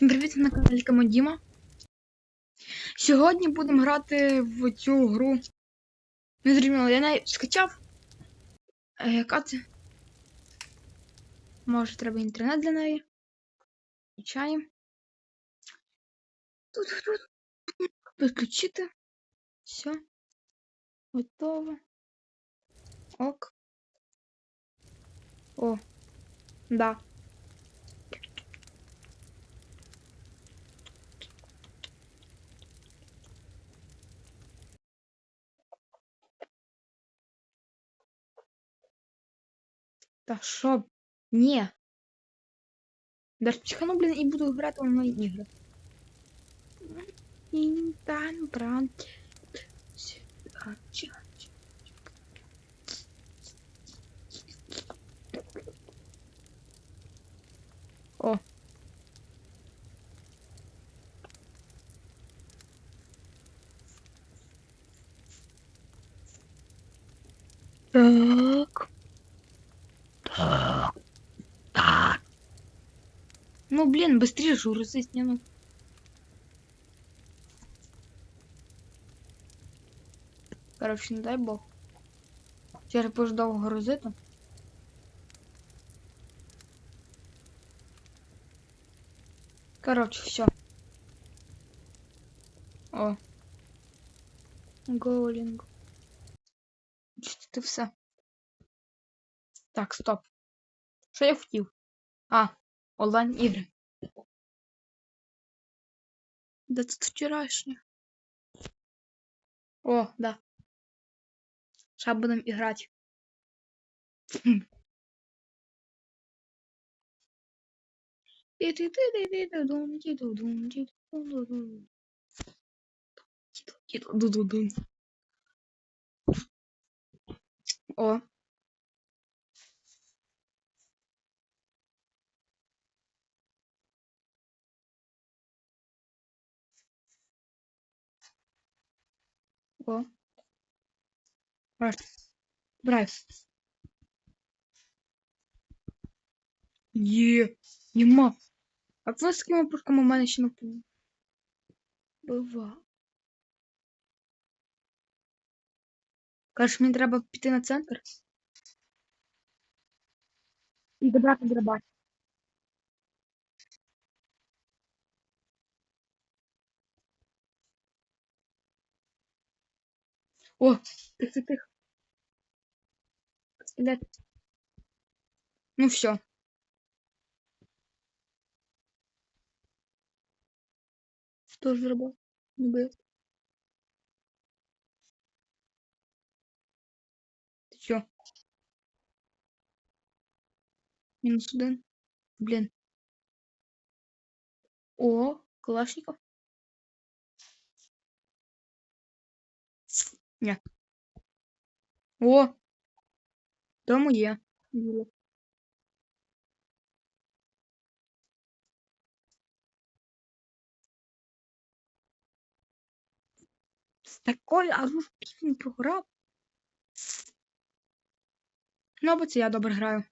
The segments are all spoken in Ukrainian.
Всім привіт на каналі Камодіма. Сьогодні будемо грати в цю гру. Не зрозуміло, я неї скачав. Е, яка це? Може, треба інтернет для неї. Включаємо. Тут, тут. Підключити. Все. Готово. Ок. О. Да. Та що? Ні. Даже психану, блін, і буду грати в онлайн ігри. Інтан бран. О. Так. Ну, блин, быстрее же грузить не ну. Короче, не дай бог. Сейчас будешь довго грузити. Короче, все. О. Гоулінг. Чи ти все? Так, стоп. Що я хотів? А, онлайн ігри. Да тут вчорашнє. О, да. Сейчас будем играть. О. О. Брайс. Є. Нема. А ви з пушками у мене ще не Бува. Кажеш, мені треба піти на центр? І добрати дробаш. О, тих, тих, тих. Стрелять. Ну все. Что же будет. Ты чё? Минус один. Блин. О, Калашников. Нет. О! Тому є. З такою, а ну він програв. Ну, або це я добре граю.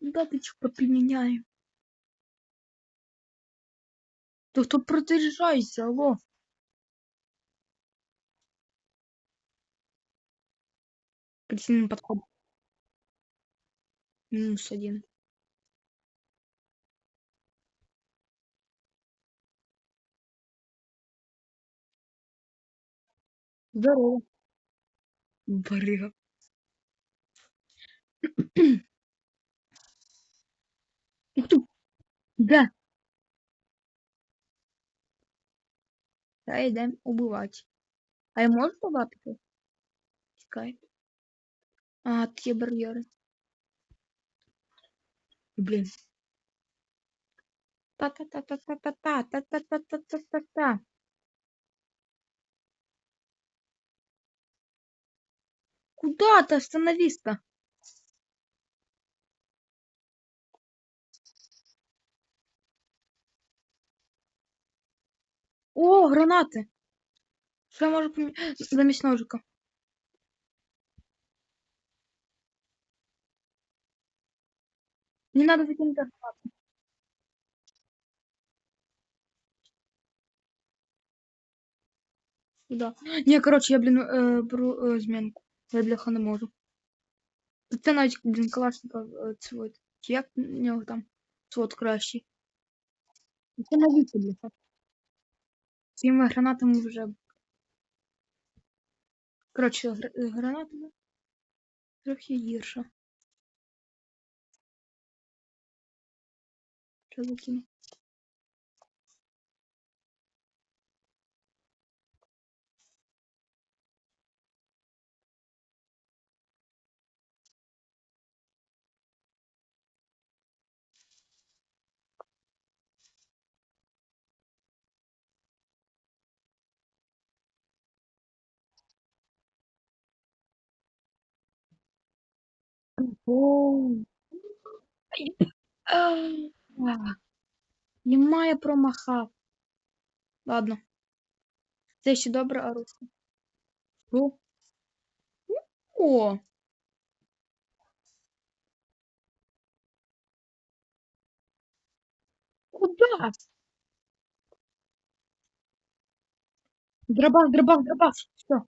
Даточку поміняємо. То хто продержайся, алло. Кристина подход. Минус один. Здорово. Барыга. Ух ты. Да. Та йдемо убивати. А я можу побачити? Чекай. А, тут є бар'єри. Блін. Та-та-та-та-та-та-та, та-та-та-та-та-та-та. Куда ты остановись-то? О, гранати! Що я можу помі... замість ножика? Не надо закинуть гранату. Да. Ні, коротше, я, блін, е, беру е, змінку. Я бляха не можу. Це навіть, блін, цвот. Чи як в нього там цвот кращий. Це навіщо, бляха. Цими гранатами вже. Коротше, гр- гранатами трохи гірше. Що закину? Оу. Ай. А. Немає промахав. Ладно. Це ще добре, а руку. О. О. Куда? Дробаш, дробаш, дробаш. Все.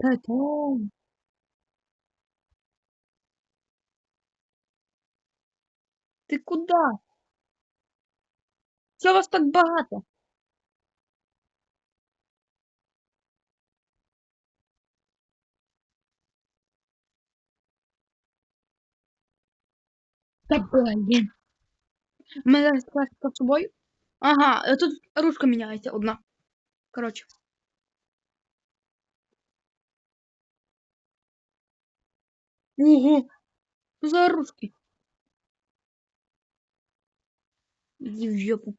Это... Ти куда? Чого вас так багато? Та блін. У мене зараз по собою. Ага, е, тут ручка міняється одна. Коротше. Що за ручки? Иди в жопу.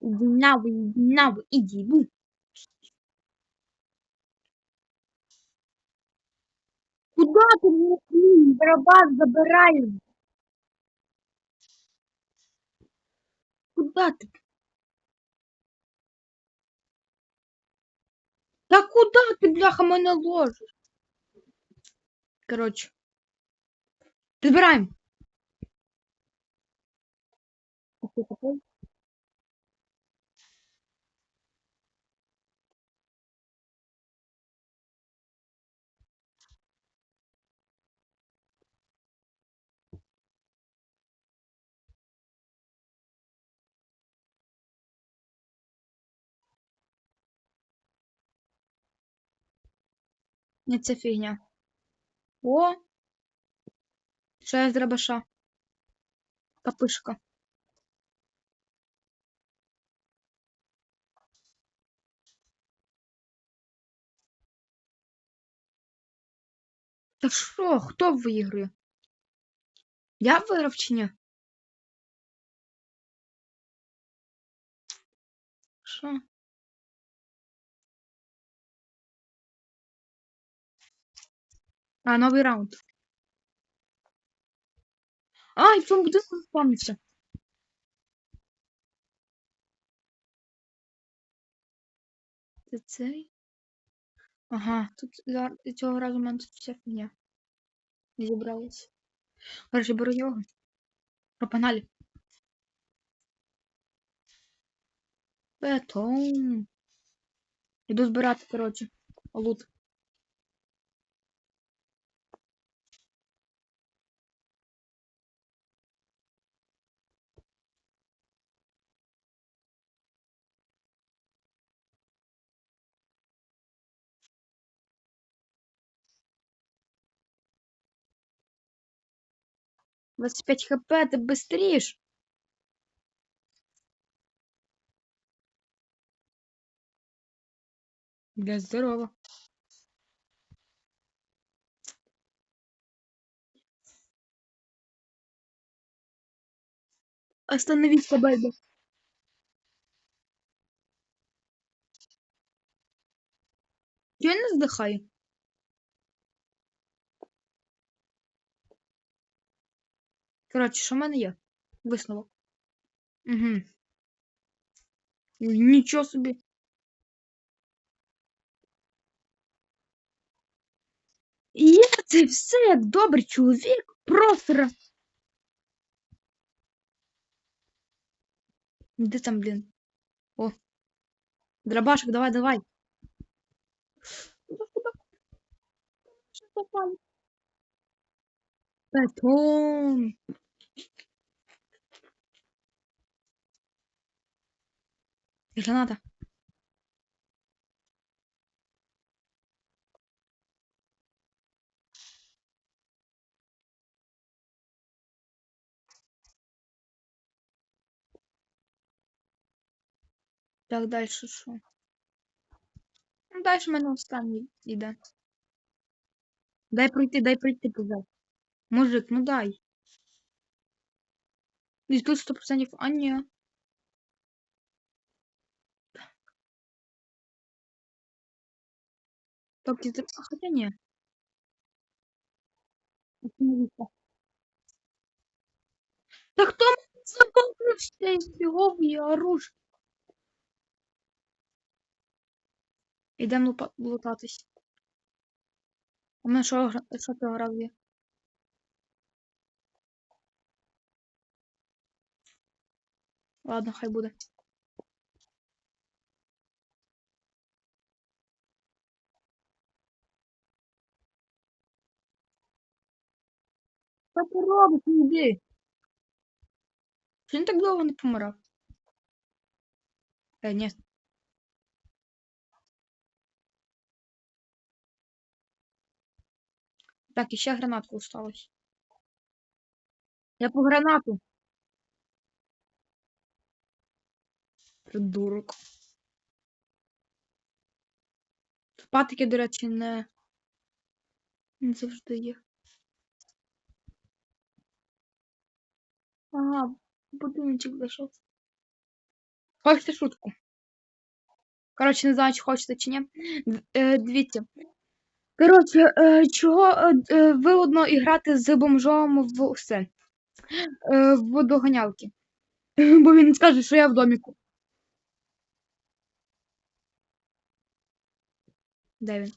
Иди нахуй, иди нахуй, иди, бу. Куда ты мне блин, барабан забираешь? Куда ты? Да куда ты, бляха, мене ложишь? Короче. Забираем. Какой такой? Не це фігня. О! Ще з дробаша. Капишка. Та що? Хто виграє? Я виграв чи ні? Що? А, новий раунд. Ай, цьому будинку спавнився. Це цей? Ага, тут цього разу в мене тут вся фігня. Зібралась. Короче, беру його. Пропаналі. Бетон. Іду збирати, коротше, лут. Двадцать пять хп, ты быстришь. Бля, здорово. Остановись, Бэйби. Я не здихаю. Коротше, що в мене є? Висновок. Угу. Нічого собі. Є! Це все як добрий чоловік. Просто раз. Де там, блін? О. Дробашик, давай, давай. Бетон. Граната. Так, дальше що? Ну, дальше мене останній іде. Дай пройти, дай пройти, казав. Мужик, ну дай. І тут 100%. А, ні. Так, ти... а, Хоча ні. Остановіться. Та хто мене забавив з цієї фігової оружки? Ідемо лупа- лутатись. У мене що, гра- що ти грав є? Ладно, хай буде. Що ти робиш, не йди? Чи він так довго не помирав? Е, ні. Так, іще гранатка осталась. Я по гранату. Придурок. Патики, до речі, не. Не завжди є. Ага, будиночок зайшов. Хочете шутку? Коротше, не знаю, чи хочете чи ні. Е, Дивіться. Коротше, е, чого е, вигодно іграти з бомжом в все. В доганялки. Бо він скаже, що я в доміку. Де він?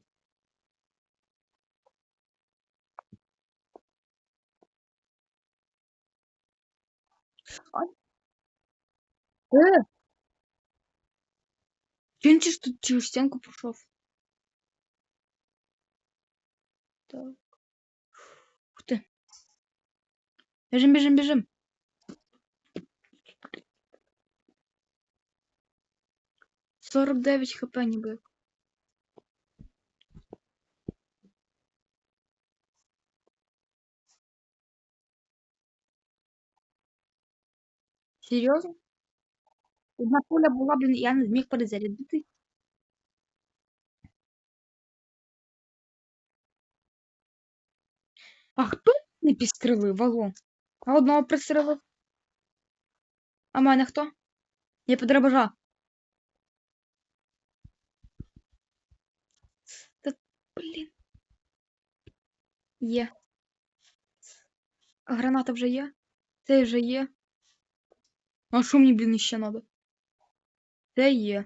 Е! Чи Він чи ж тут через стінку пішов? Так. Ух ти. Біжим, біжим, біжим. Сорок дев'ять хп ніби. Серйозно? Одна пуля була, блін, я не зміг перезарядити. А хто не підстрелив, алло? А одного пристрелив? А мене хто? Я подрабажа. Та, блін. Є. Граната вже є? Це вже є. А що мені, блін, ще надо? Це є.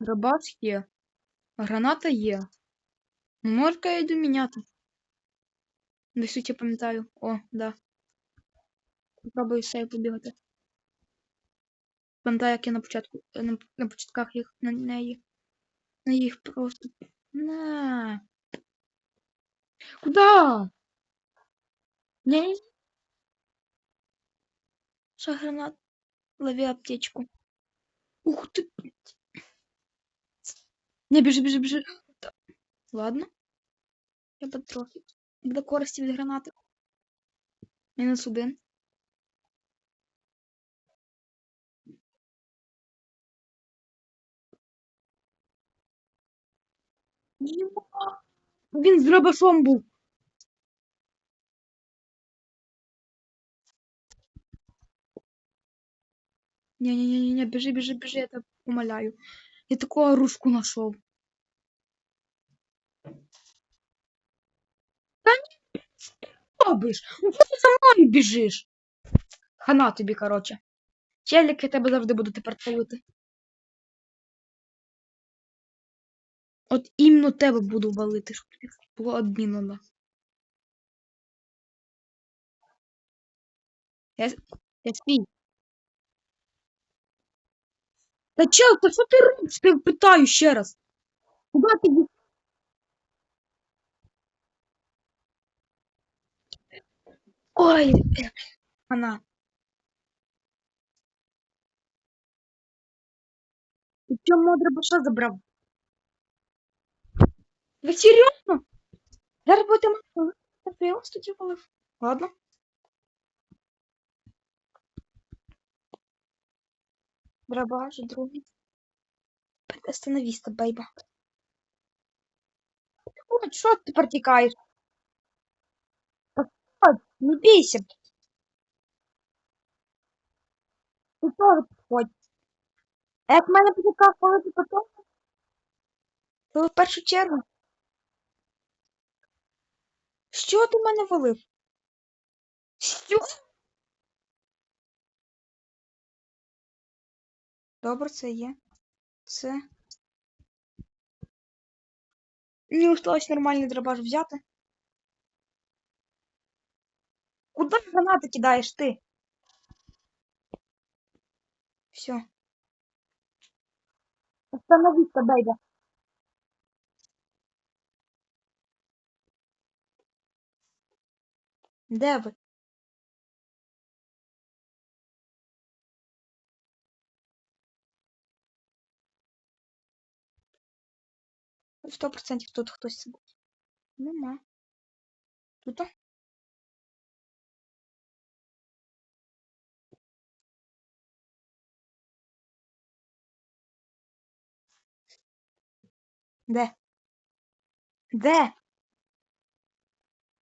Рабац є. Граната є. Може, я йду міняти. Десь я пам'ятаю. О, да. Попробую сейв побігати. Пам'ятаю, як я на початку. е, На, на початках їх на неї. На їх просто. На. Куда? Не. Що гранат? Лови аптечку. Ух ты. блядь. Не, біжи, біжи, біжи. Та- Ладно. Я би трохи. Буде користі від гранати. Мінус один. Він з дробашом Не-не-не, бежи, бежи, бежи, я тебя умоляю. Я такую оружку нашел. Да не робишь? Ну что за мною бежишь? Хана тобі, короче. Челік, я тебе завжди буду тепер палити. От іменно тебе буду валити, щоб тобі було адмінано. Я... Я спій. Та чел, та що ти робиш? Ти питаю ще раз. Куди ти? Ой, вона. Ти чому модра баша забрав? Ви серйозно? Зараз будете мати. Я вас тоді валив. Ладно. Драбаш, другий. От, що ти тепер тікаєш? Підходь, не бійся. Ти теж підходь. А як мене буде коли ти потім? То в першу чергу. Що ти мене валив? Що? Добре, це є. Це. Мені осталось нормальний драбаш взяти. Куда гранати кидаєш ти? Все. Остановись-ка, бейба. Де ви? Сто процентів тут хтось сидить. Нема. Тут? Де? Де?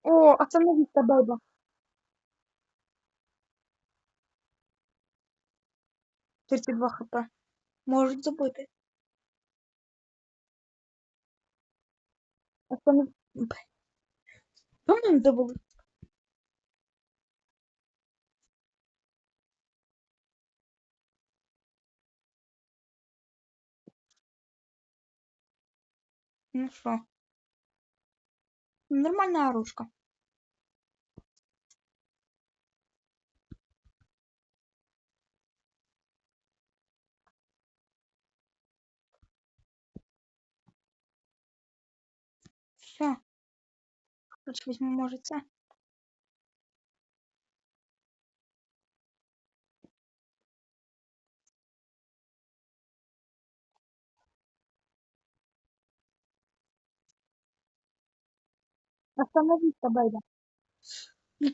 О, остановись-ка, бейба. Тридцять два хп. Можуть забити. Aslanım. Tamam da bulur. Ну что? Нормальная оружка. Короче, візьму, може, це. Остановись-ка, бейба.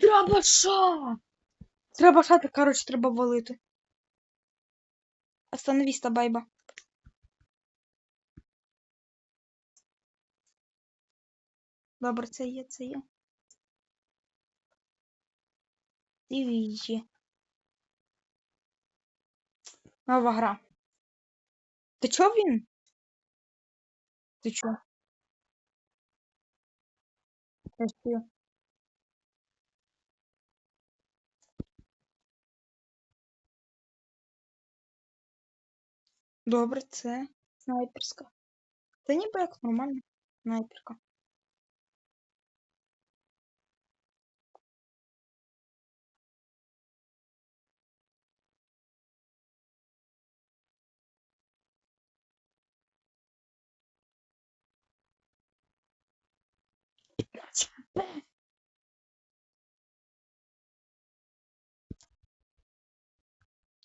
Треба ша! Треба шати, коротше, треба валити. Остановись, та Добре, це є, це є. Дивіться. Нова гра. Ти чо він? Ти чо? Стою. Добре, це снайперська. Це ніби як нормальна снайперка.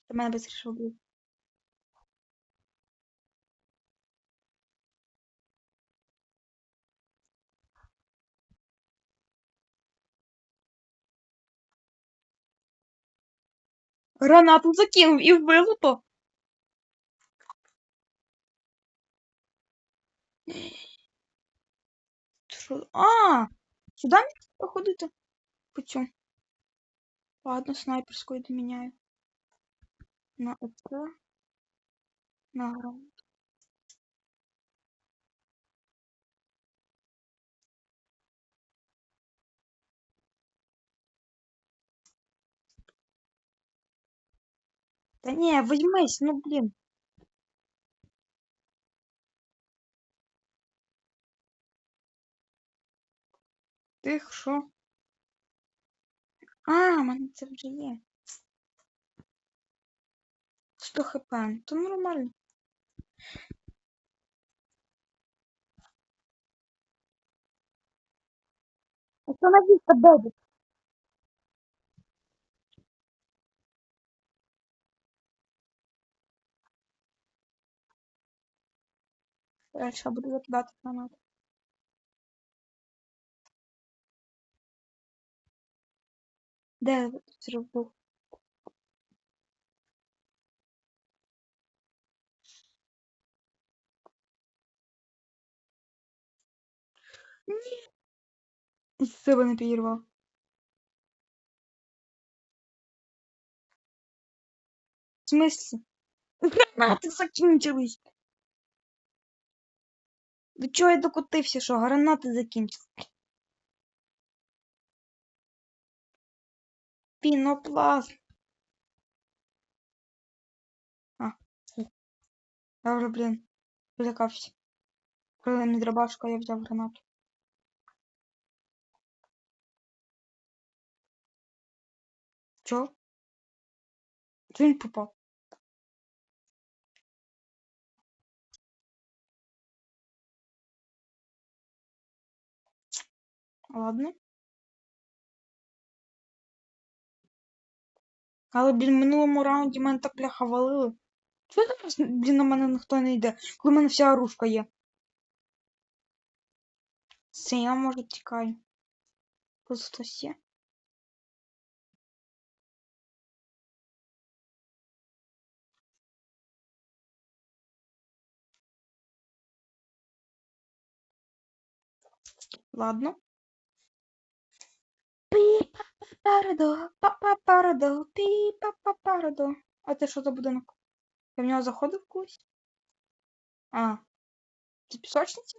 Ти мене быстріше вбив. Гранату закинув і вбило. Що? А, сюди мені походити? По цьому. Ладно, снайперською доміняю. На оце. На гранату. Та ні, візьмись, ну блін. Тих що? А, в мене це вже є. 100 хп. То нормально. Остановись-ка, бэби. Я сейчас буду закидати гранату. Де взрыв був? Ні. Себе не підірвав. В смысле? Гранати закінчились. До чого я докотився, що гранати закінчились? Пінопласт. А, я вже, блін, злякався. Коли не дробашка, я взяв гранату. Чо? Чо він попав? Ладно. Але, блін, в минулому раунді мене так бляха валили. Чого зараз, блін, на мене ніхто не йде, коли в мене вся оружка є? Це я, може, тікаю. Тут хтось є? Ладно. Пі-па-па-парадо, па-па-парадо, пі-па-па-парадо. А це що за будинок? Я в нього заходив колись? А. Це пісочниця?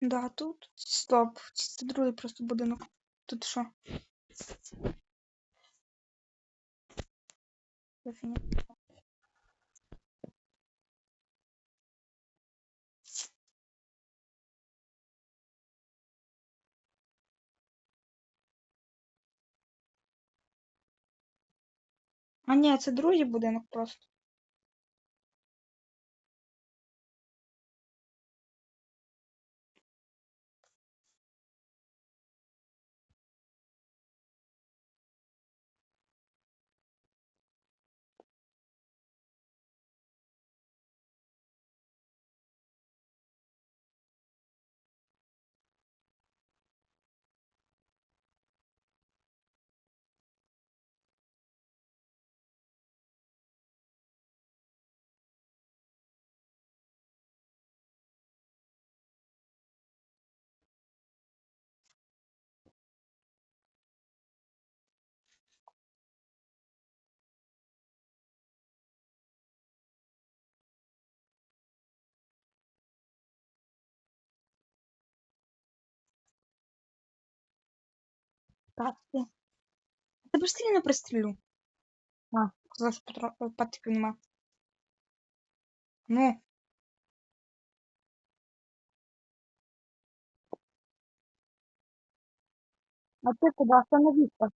Да, тут. Стоп. Це другий просто будинок. Тут що? Це А ні, це другий будинок просто. Так, ти. Та не пристрілю. А, що патриків нема. Ну. А ты куди остановиться?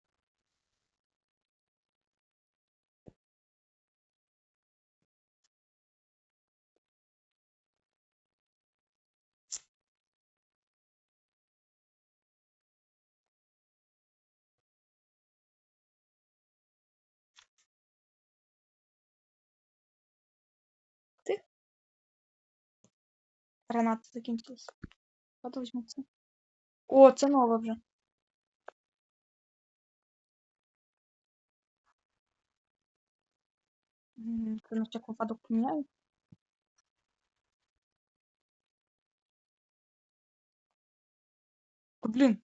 Гранати закінчились. От візьму це. О, це нове вже. М, Це на всяк випадок поміняю. Та, Блін.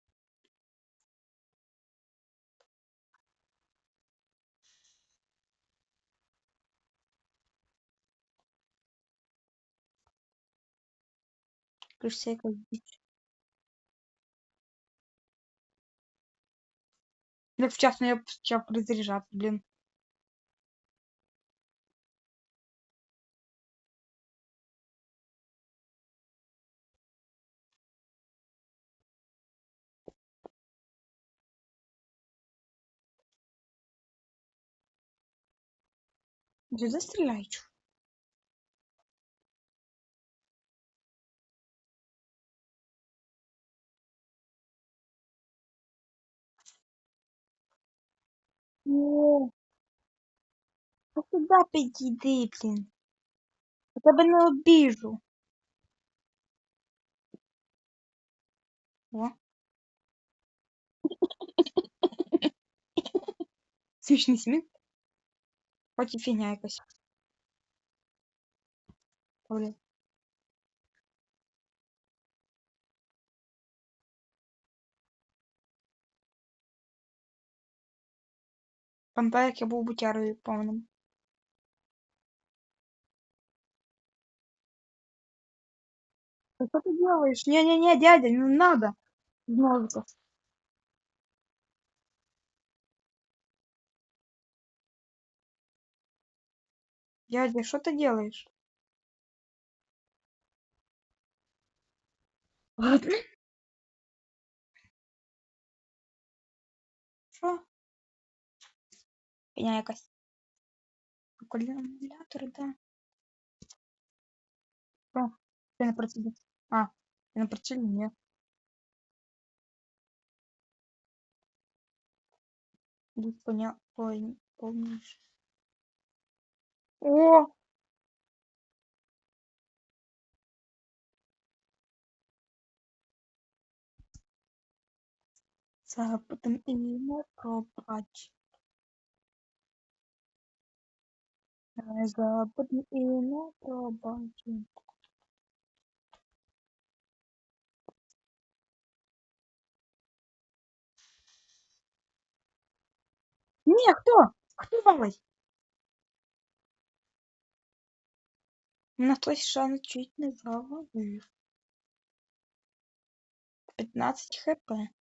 Кажеться, якась біч. Як вчасно я почав перезаряджати, блін. Сюда стреляй, чё? О, ну сюда підійди, блін. Я тебе не обіжу. О. Смішний сміх. Хоч і фігня якась. Блін. Як я був бутярою повним. Да что ты делаешь? Не-не-не, дядя, не надо. Ножика. Дядя, что ты делаешь? Ладно. Фігня якась. Акумулятор, да. Що? Ти не працює. А, ти не працює? Ні. Тут поня... Пон... Помніш. О! Запитом і не пробач. Запитом і не пробач. Ні, хто? Хто валить? Мене хтось ще чуть не завалив. 15 хп.